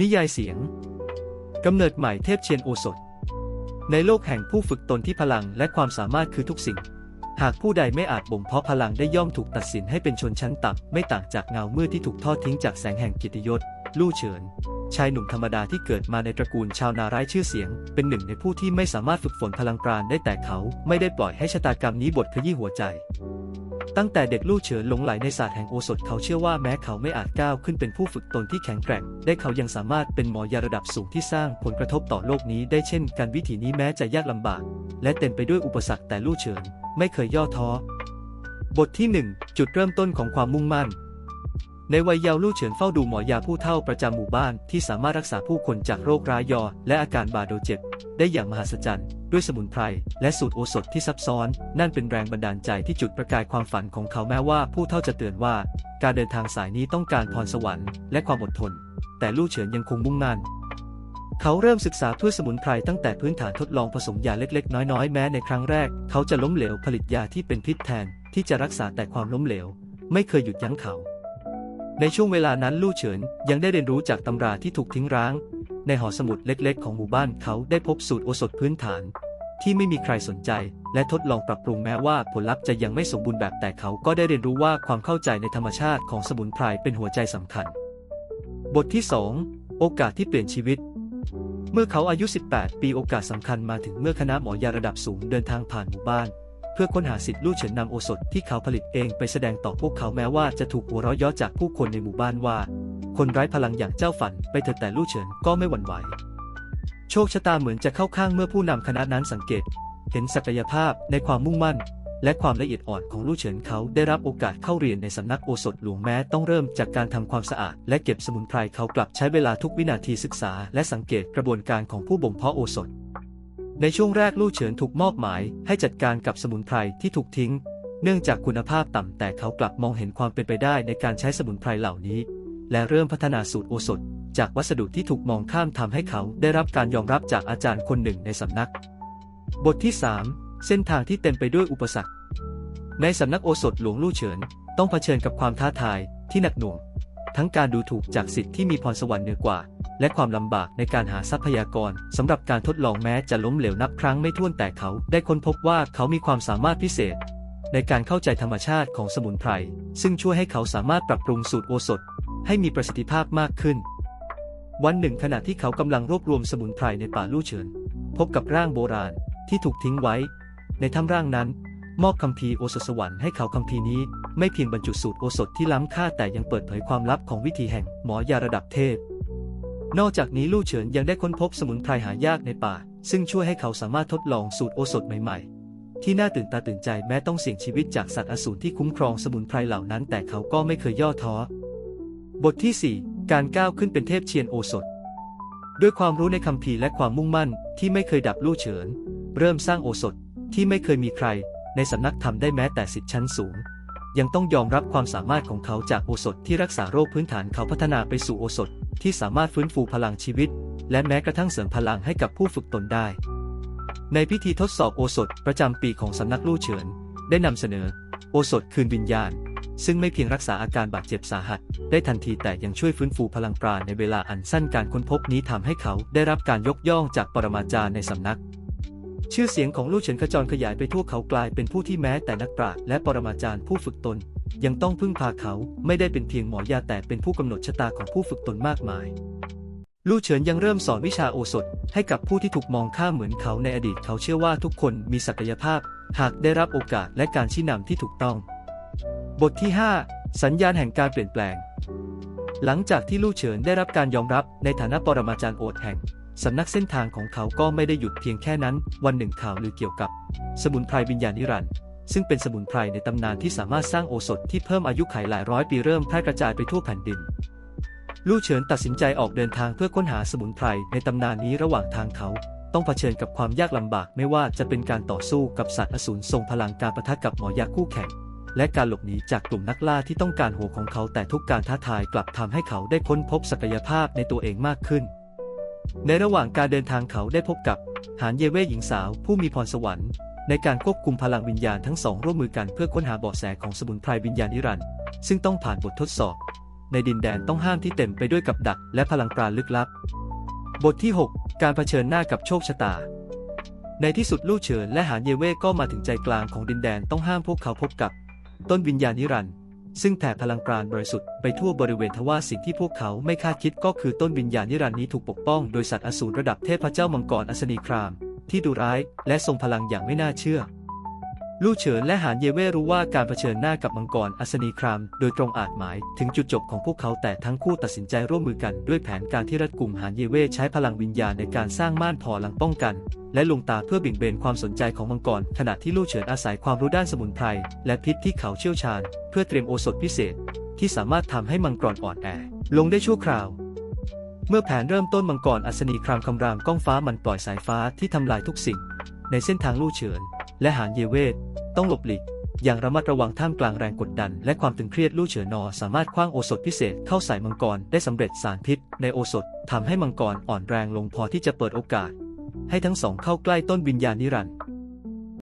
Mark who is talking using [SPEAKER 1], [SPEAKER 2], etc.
[SPEAKER 1] นิยายเสียง กำเนิดใหม่เทพเชียนโอสถ ในโลกแห่งผู้ฝึกตนที่พลังและความสามารถคือทุกสิ่ง หากผู้ใดไม่อาจบ่มเพาะพลังได้ย่อมถูกตัดสินให้เป็นชนชั้นต่ำไม่ต่างจากเงามืดที่ถูกทอดทิ้งจากแสงแห่งกิตยศ ลู่เฉิน ชายหนุ่มธรรมดาที่เกิดมาในตระกูลชาวนาไร้ชื่อเสียง เป็นหนึ่งในผู้ที่ไม่สามารถฝึกฝนพลังปราณได้แต่เขาไม่ได้ปล่อยให้ชะตากรรมนี้บดขยี้หัวใจ ตั้งแต่เด็กลู่เฉินหลงไหลในศาสตร์แห่งโอสถเขาเชื่อว่าแม้เขาไม่อาจก้าวขึ้นเป็นผู้ฝึกตนที่แข็งแกร่ง ได้เขายังสามารถเป็นหมอยาระดับสูงที่สร้างผลกระทบต่อโลกนี้ได้เช่นกันวิถีนี้แม้จะยากลำบาก และเต็มไปด้วยอุปสรรคแต่ลู่เฉินไม่เคยย่อท้อ บทที่ 1 จุดเริ่มต้นของความมุ่งมั่น ในวัยเยาว์ลู่เฉินเฝ้าดูหมอยาผู้เฒ่าประจำหมู่บ้านที่สามารถรักษาผู้คนจากโรคร้ายยอ และอาการบาดโดเจ็บได้อย่างมหัศจรรย์ ด้วยสมุนไพรและสูตรโอสถที่ซับซ้อน นั่นเป็นแรงบันดาลใจที่จุดประกายความฝันของเขาแม้ว่าผู้เฒ่าจะเตือนว่า การเดินทางสายนี้ต้องการพรสวรรค์และความอดทน แต่ลู่เฉินยังคงมุ่งมั่นเขาเริ่มศึกษาพืชสมุนไพรตั้งแต่พื้นฐานทดลองผสมยาเล็ก ๆ น้อยๆ แม้ในครั้งแรก เขาจะล้มเหลวผลิตยาที่เป็นพิษแทน ที่จะรักษาแต่ความล้มเหลว ไม่เคยหยุดยั้งเขา ในช่วงเวลานั้นลู่เฉินยังได้เรียนรู้จากตำราที่ถูกทิ้งร้าง ในหอสมุดเล็กๆ ของหมู่บ้านเขาได้พบสูตรโอสถพื้นฐาน ที่ไม่มีใครสนใจ และทดลองปรับปรุงแม้ว่าผลลัพธ์จะยังไม่สมบูรณ์แบบแต่เขาก็ได้เรียนรู้ว่าความเข้าใจในธรรมชาติของสมุนไพรเป็นหัวใจสำคัญ บทที่ 2 โอกาสที่เปลี่ยนชีวิต เมื่อเขาอายุ 18 ปีโอกาสสำคัญมาถึงเมื่อคณะหมอยาระดับสูงเดินทางผ่านหมู่บ้านเพื่อค้นหาสิทธิ์ลู่เฉินนำโอสถที่เขาผลิตเองไปแสดงต่อพวกเขาแม้ว่าจะถูกหัวเราะเย้อจากผู้คนในหมู่บ้านว่า คนไร้พลังอย่างเจ้าฝันไปเถิดแต่ลู่เฉินก็ไม่หวั่นไหว โชคชะตาเหมือนจะเข้าข้างเมื่อผู้นำคณะนั้นสังเกต เห็นศักยภาพในความมุ่งมั่น และความละเอียดอ่อนของลู่เฉินเขาได้รับโอกาสเข้าเรียนในสำนักโอสถหลวงแม้ต้องเริ่มจากการทำความสะอาด และเก็บสมุนไพรเขากลับใช้เวลาทุกวินาทีศึกษา และสังเกตกระบวนการของผู้บ่มเพาะโอสถ ในช่วงแรกลู่เฉินถูกมอบหมาย ให้จัดการกับสมุนไพรที่ถูกทิ้ง เนื่องจากคุณภาพต่ำแต่เขากลับมองเห็นความเป็นไปได้ในการใช้สมุนไพรเหล่านี้ และเริ่มพัฒนาสูตรโอสถ จากวัสดุที่ถูกมองข้ามทำให้เขาได้รับการยอมรับจากอาจารย์คนหนึ่งในสำนัก บทที่ 3 เส้นทางที่เต็มไปด้วยอุปสรรค ในสำนักโอสถหลวงลู่เฉิน ต้องเผชิญกับความท้าทายที่หนักหน่วง ทั้งการดูถูกจากสิทธิ์ที่มีพรสวรรค์เหนือกว่า และความลำบากในการหาทรัพยากรสำหรับการทดลองแม้จะล้มเหลวนับครั้งไม่ถ้วนแต่เขาได้ค้นพบว่าเขามีความสามารถพิเศษในการเข้าใจธรรมชาติของสมุนไพร ซึ่งช่วยให้เขาสามารถปรับปรุงสูตรโอสถ ให้มีประสิทธิภาพมากขึ้น วันหนึ่งขณะที่เขากำลังรวบรวมสมุนไพรในป่าลู่เฉิน พบกับร่างโบราณที่ถูกทิ้งไว้ ในถ้ำร่างนั้น มอบคัมภีโอสถสวรรค์ให้เขาคัมภีนี้ไม่เพียงบรรจุสูตรโอสถที่ล้ำค่าแต่ยังเปิดเผยความลับของวิธีแห่งหมอยาระดับเทพ นอกจากนี้ลู่เฉินยังได้ค้นพบสมุนไพรหายากในป่า ซึ่งช่วยให้เขาสามารถทดลองสูตรโอสถใหม่ ๆ ที่น่าตื่นตาตื่นใจแม้ต้องเสี่ยงชีวิตจากสัตว์อสูรที่คุ้มครองสมุนไพรเหล่านั้น แต่เขาก็ไม่เคยย่อท้อ บทที่ 4 การก้าวขึ้นเป็นเทพเชียนโอสถ ด้วยความรู้ในคัมภีและความมุ่งมั่นที่ไม่เคยดับลู่เฉิน เริ่มสร้างโอสถที่ไม่เคยมีใคร ในสำนักทำได้แม้แต่สิทธิชั้นสูง ยังต้องยอมรับความสามารถของเขาจากโอสถที่รักษาโรคพื้นฐานเขาพัฒนาไปสู่โอสถที่สามารถฟื้นฟูพลังชีวิต และแม้กระทั่งเสริมพลังให้กับผู้ฝึกตนได้ ในพิธีทดสอบโอสถประจำปีของสำนักลู่เฉิน ได้นำเสนอ โอสถคืนวิญญาณ ซึ่งไม่เพียงรักษาอาการบาดเจ็บสาหัส ได้ทันทีแต่ยังช่วยฟื้นฟูพลังปราณในเวลาอันสั้นการค้นพบนี้ทำให้เขาได้รับการยกย่องจากปรมาจารย์ในสำนัก ชื่อเสียงของลู่เฉินขจรขยายไปทั่วเขากลายเป็นผู้ที่แม้แต่นักปราชญ์และปรมาจารย์ผู้ฝึกตน ยังต้องพึ่งพาเขาไม่ได้เป็นเพียงหมอยาแต่เป็นผู้กำหนดชะตาของผู้ฝึกตนมากมายลู่เฉินยังเริ่มสอนวิชาโอสถให้กับผู้ที่ถูกมองข้ามเหมือนเขาในอดีตเขาเชื่อว่าทุกคนมีศักยภาพ หากได้รับโอกาสและการชี้นำที่ถูกต้อง บทที่ 5 สัญญาณแห่งการเปลี่ยนแปลง หลังจากที่ลู่เฉินได้รับการยอมรับในฐานะปรมาจารย์โอษฐ์แห่งสำนักเส้นทางของเขาก็ไม่ได้หยุดเพียงแค่นั้น วันหนึ่งข่าวลือเกี่ยวกับ สมุนไพรวิญญาณนิรันดร์ซึ่งเป็นสมุนไพรในตำนานที่สามารถสร้างโอสถที่เพิ่มอายุขัยหลายร้อยปีเริ่มแพร่กระจายไปทั่วแผ่นดิน ลู่เฉินตัดสินใจออกเดินทางเพื่อค้นหาสมุนไพรในตำนานนี้ระหว่างทางเขา ต้องเผชิญกับความยากลำบากไม่ว่าจะเป็นการต่อสู้กับสัตว์อสูรทรงพลังการประทะกับหมอยาคู่แข่ง และการหลบหนีจากกลุ่มนักล่าที่ต้องการหัวของเขาแต่ทุกการท้าทายกลับทำให้เขาได้ค้นพบศักยภาพในตัวเองมากขึ้น ในระหว่างการเดินทางเขาได้พบกับหานเยเว่หญิงสาวผู้มีพรสวรรค์ ในการควบคุมพลังวิญญาณทั้งสองร่วมมือกันเพื่อค้นหาเบาะแสของสมุนไพรวิญญาณนิรัน ซึ่งต้องผ่านบททดสอบ ในดินแดนต้องห้ามที่เต็มไปด้วยกับดักและพลังปราณลึกลับ บทที่ 6 การเผชิญหน้ากับโชคชะตาในที่สุดลู่เฉินและหานเยเว่ก็มาถึงใจกลางของดินแดนต้องห้ามพวกเขาพบกับ ต้นวิญญาณนิรันดร์ซึ่งแผ่พลังปราณบริสุทธิ์ไปทั่วบริเวณทว่าสิ่งที่พวกเขาไม่คาดคิดก็คือต้นวิญญาณนิรันดร์นี้ถูกปกป้องโดยสัตว์อสูรระดับเทพเจ้ามังกรอัศนีคราม ที่ดุร้ายและทรงพลังอย่างไม่น่าเชื่อ ลู่เฉินและหานเยเว่รู้ว่าการเผชิญหน้ากับมังกรอัศนีคราม โดยตรงอาจหมายถึงจุดจบของพวกเขาแต่ทั้งคู่ตัดสินใจร่วมมือกันด้วยแผนการที่รัดกุมหานเยเว่ใช้พลังวิญญาณในการสร้างม่านพอลังป้องกัน และลงตาเพื่อเบี่ยงเบนความสนใจของมังกร ขณะที่ลู่เฉินอาศัยความรู้ด้านสมุนไพรและพิษที่เขาเชี่ยวชาญ เพื่อเตรียมโอสถพิเศษ ที่สามารถทำให้มังกรอ่อนแอ ลงได้ชั่วคราวเมื่อแผนเริ่มต้นมังกรอัศนีครามคำรามก้องฟ้ามันปล่อยสายฟ้าที่ทำลายทุกสิ่ง ในเส้นทางลู่เฉิน และหานเยเวตต้องหลบหลีกอย่างระมัดระวังท่ามกลางแรงกดดัน และความตึงเครียดลู่เฉินนอ สามารถคว้างโอสถพิเศษเข้าใส่มังกรได้สำเร็จสารพิษ ในโอสถทำให้มังกรอ่อนแรงลงพอที่จะเปิดโอกาส ให้ทั้งสองเข้าใกล้ต้นวิญญาณนิรันดร์